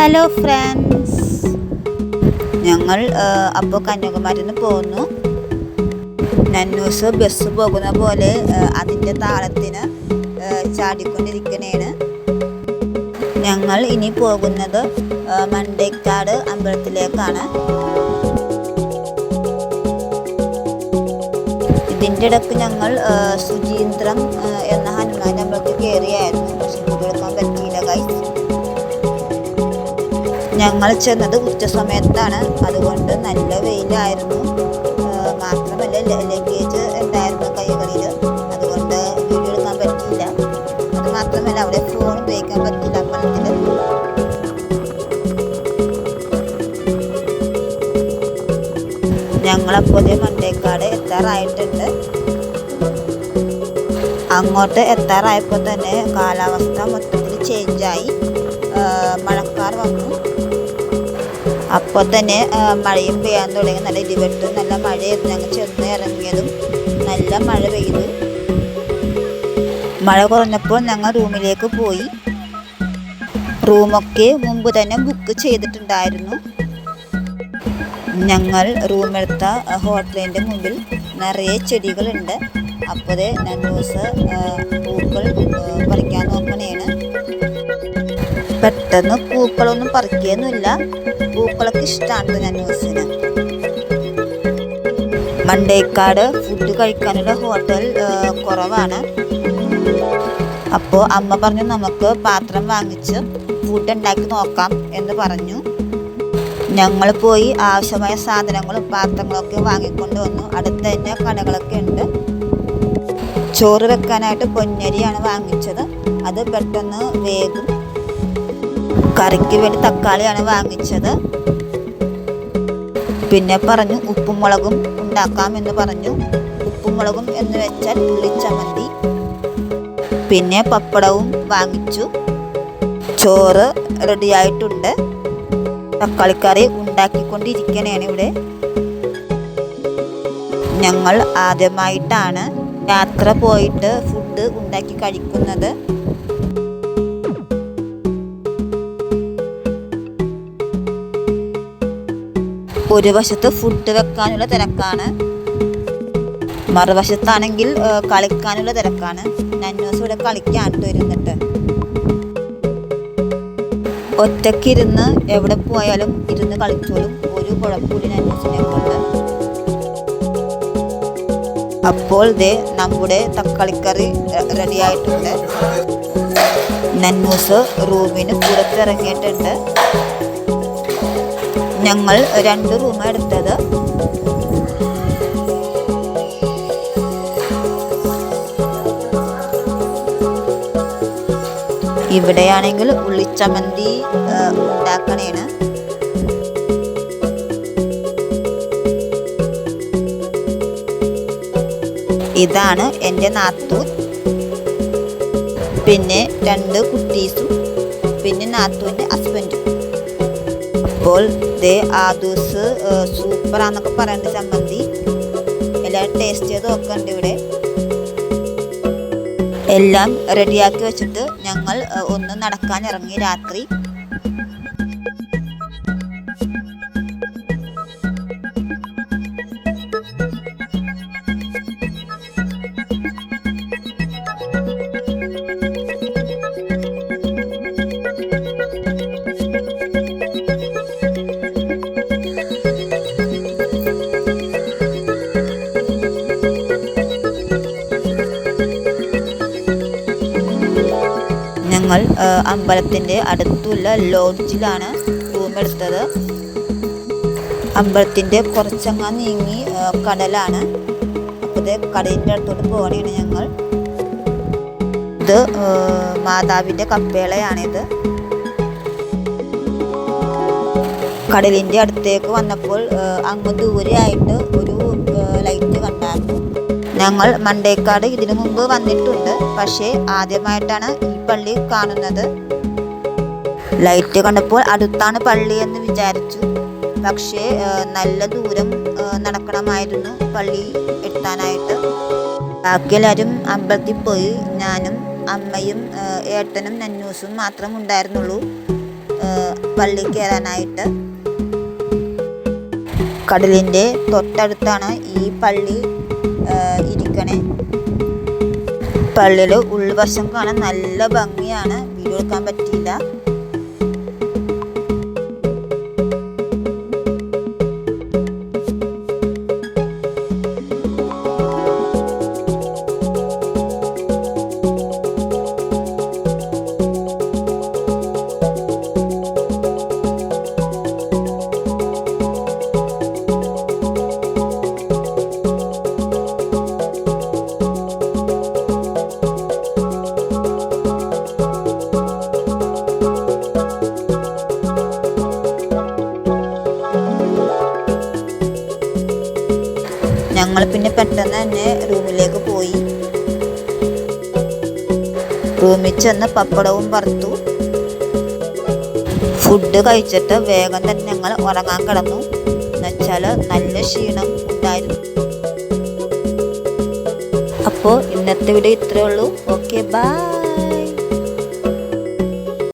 Hello friends ഞങ്ങൾ അപ്പോൾ കന്യാകുമാരിയിൽ നിന്ന് പോകുന്നു. നന്നൂസ് ബസ് പോകുന്ന പോലെ അതിന്റെ താളത്തിന് ചാടിക്കൊണ്ടിരിക്കണേണ്. ഞങ്ങൾ ഇനി പോകുന്നത് മണ്ടേക്കാട് അമ്പലത്തിലേക്കാണ്. ഇതിന്റെ ഇടയ്ക്ക് ഞങ്ങൾ സുചീന്ദ്രം എന്ന ഹനുമാൻ അമ്പലത്തിൽ കയറിയായിരുന്നു ഞങ്ങൾ ചെന്നത് ഉച്ചസമയത്താണ്. അതുകൊണ്ട് നല്ല വെയിലായിരുന്നു. മാത്രമല്ല ലഗേജ് ഉണ്ടായിരുന്നു കൈകളിൽ അതുകൊണ്ട് വീഡിയോ എടുക്കാൻ പറ്റിയില്ല. അത് മാത്രമല്ല അവിടെ ഫോൺ ഉപയോഗിക്കാൻ പറ്റില്ല അമ്പലത്തിൽ ഞങ്ങളപ്പോൾ മണ്ടേക്കാട് എത്താറായിട്ടുണ്ട്. അങ്ങോട്ട് എത്താറായപ്പോൾ തന്നെ കാലാവസ്ഥ മൊത്തത്തിൽ ചേഞ്ചായി മഴക്കാർ വന്നു. അപ്പോൾ തന്നെ മഴയും പെയ്യാൻ തുടങ്ങി. നല്ല ഇടിവെട്ട് നല്ല മഴയായിരുന്നു. ഞങ്ങൾ ചെന്ന് ഇറങ്ങിയതും നല്ല മഴ പെയ്തു. മഴ കുറഞ്ഞപ്പോൾ ഞങ്ങൾ റൂമിലേക്ക് പോയി. റൂമൊക്കെ മുമ്പ് തന്നെ ബുക്ക് ചെയ്തിട്ടുണ്ടായിരുന്നു. ഞങ്ങൾ റൂമെടുത്ത ഹോട്ടലിന്റെ മുമ്പിൽ നിറയെ ചെടികളുണ്ട്. അപ്പോൾ ദിവസം പൂക്കൾ പറിക്കാൻ നോക്കണേണ്. പെട്ടെന്ന് പൂക്കളൊന്നും പറിക്കുകയൊന്നുമില്ല പൂക്കളൊക്കെ ഇഷ്ടമാണ് ഞാൻ ന്യൂസിന് മണ്ടേക്കാട് ഫുഡ് കഴിക്കാനുള്ള ഹോട്ടൽ കുറവാണ്. അപ്പോൾ അമ്മ പറഞ്ഞു നമുക്ക് പാത്രം വാങ്ങിച്ച് ഫുഡ് ഉണ്ടാക്കി നോക്കാം എന്ന് പറഞ്ഞു. ഞങ്ങൾ പോയി ആവശ്യമായ സാധനങ്ങളും പാത്രങ്ങളൊക്കെ വാങ്ങിക്കൊണ്ട് വന്നു. അടുത്ത് തന്നെ കടകളൊക്കെ ഉണ്ട്. ചോറ് വെക്കാനായിട്ട് പൊന്നരിയാണ് വാങ്ങിച്ചത്. അത് പെട്ടെന്ന് വേഗം കറിക്ക് വേണ്ടി തക്കാളിയാണ് വാങ്ങിച്ചത്. പിന്നെ പറഞ്ഞു ഉപ്പും മുളകും ഉണ്ടാക്കാം എന്ന് പറഞ്ഞു. ഉപ്പും മുളകും എന്ന് വെച്ചാൽ പുള്ളിച്ചമന്തി പിന്നെ പപ്പടവും വാങ്ങിച്ചു. ചോറ് റെഡിയായിട്ടുണ്ട് തക്കാളിക്കറി ഉണ്ടാക്കിക്കൊണ്ടിരിക്കണേണ് ഇവിടെ. ഞങ്ങൾ ആദ്യമായിട്ടാണ് യാത്ര പോയിട്ട് ഫുഡ് ഉണ്ടാക്കി കഴിക്കുന്നത്. ഒരു വശത്ത് ഫുഡ് വെക്കാനുള്ള തിരക്കാണ്. മറുവശത്താണെങ്കിൽ കളിക്കാനുള്ള തിരക്കാണ്. നന്നൂസ് ഇവിടെ കളിക്കാൻ ഒറ്റയ്ക്ക് ഒറ്റക്കിരുന്ന് എവിടെ പോയാലും ഇരുന്ന് കളിച്ചോളും. ഒരു കുഴപ്പമില്ല നന്നോസിനെ കൊണ്ട് അപ്പോൾ ദേ നമ്മുടെ തക്കാളിക്കറി റെഡി ആയിട്ടുണ്ട്. നന്നൂസ് റൂമിന് പുറത്തിറങ്ങിയിട്ടുണ്ട് ഞങ്ങൾ രണ്ട് റൂം എടുത്തത്. ഇവിടെയാണെങ്കിൽ ഉള്ളിച്ചമന്തി ഉണ്ടാക്കണേണ്. ഇതാണ് എന്റെ നാത്തൂൻ. പിന്നെ രണ്ട് കുട്ടീസും പിന്നെ നാത്തൂന്റെ ഹസ്ബൻഡും അപ്പോൾ ദേ ആദൂസ് സൂപ്പറാന്നൊക്കെ പറയുന്ന ചമ്മന്തി. എല്ലാവരും ടേസ്റ്റ് ചെയ്ത് നോക്കണ്ട് ഇവിടെ. എല്ലാം റെഡിയാക്കി വെച്ചിട്ട് ഞങ്ങൾ ഒന്ന് നടക്കാൻ ഇറങ്ങി രാത്രി. ഞങ്ങൾ അമ്പലത്തിന്റെ അടുത്തുള്ള ലോഡ്ജിലാണ് റൂം എടുത്തത് അമ്പലത്തിന്റെ കുറച്ചങ്ങ നീങ്ങി കടലാണ്. അപ്പോൾ കടലിന്റെ അടുത്തോട്ട് പോകണേണ് ഞങ്ങൾ. ഇത് മാതാവിന്റെ കപ്പേളയാണിത്. കടലിന്റെ അടുത്തേക്ക് വന്നപ്പോൾ അങ്ങ് ദൂരെയായിട്ട് ഒരു ഞങ്ങൾ മണ്ടേക്കാട് ഇതിനു മുമ്പ് വന്നിട്ടുണ്ട്. പക്ഷേ ആദ്യമായിട്ടാണ് ഈ പള്ളി കാണുന്നത്. ലൈറ്റ് കണ്ടപ്പോൾ അടുത്താണ് പള്ളി എന്ന് വിചാരിച്ചു. പക്ഷേ നല്ല ദൂരം നടക്കണമായിരുന്നു പള്ളി എത്താനായിട്ട്. ബാക്കി എല്ലാവരും അമ്പലത്തിൽ പോയി. ഞാനും അമ്മയും ഏട്ടനും നന്നൂസും മാത്രം ഉണ്ടായിരുന്നുള്ളൂ പള്ളി കയറാനായിട്ട്. കടലിന്റെ തൊട്ടടുത്താണ് ഈ പള്ളി. ഇരിക്കണേ പള്ളിയിൽ ഉൾവശം കാണാൻ നല്ല ഭംഗിയാണ്. വീഡിയോ എടുക്കാൻ പറ്റിയില്ല. ഞങ്ങൾ പിന്നെ പെട്ടെന്ന് തന്നെ റൂമിലേക്ക് പോയി. റൂമിൽ ചെന്ന് പപ്പടവും വറുത്തു. ഫുഡ് കഴിച്ചിട്ട് വേഗം തന്നെ ഞങ്ങൾ ഉറങ്ങാൻ കിടന്നു. എന്നുവെച്ചാൽ നല്ല ക്ഷീണം ഉണ്ടായിരുന്നു. അപ്പോൾ ഇന്നത്തെ വീഡിയോ ഇത്രയേ ഉള്ളൂ. Okay bye.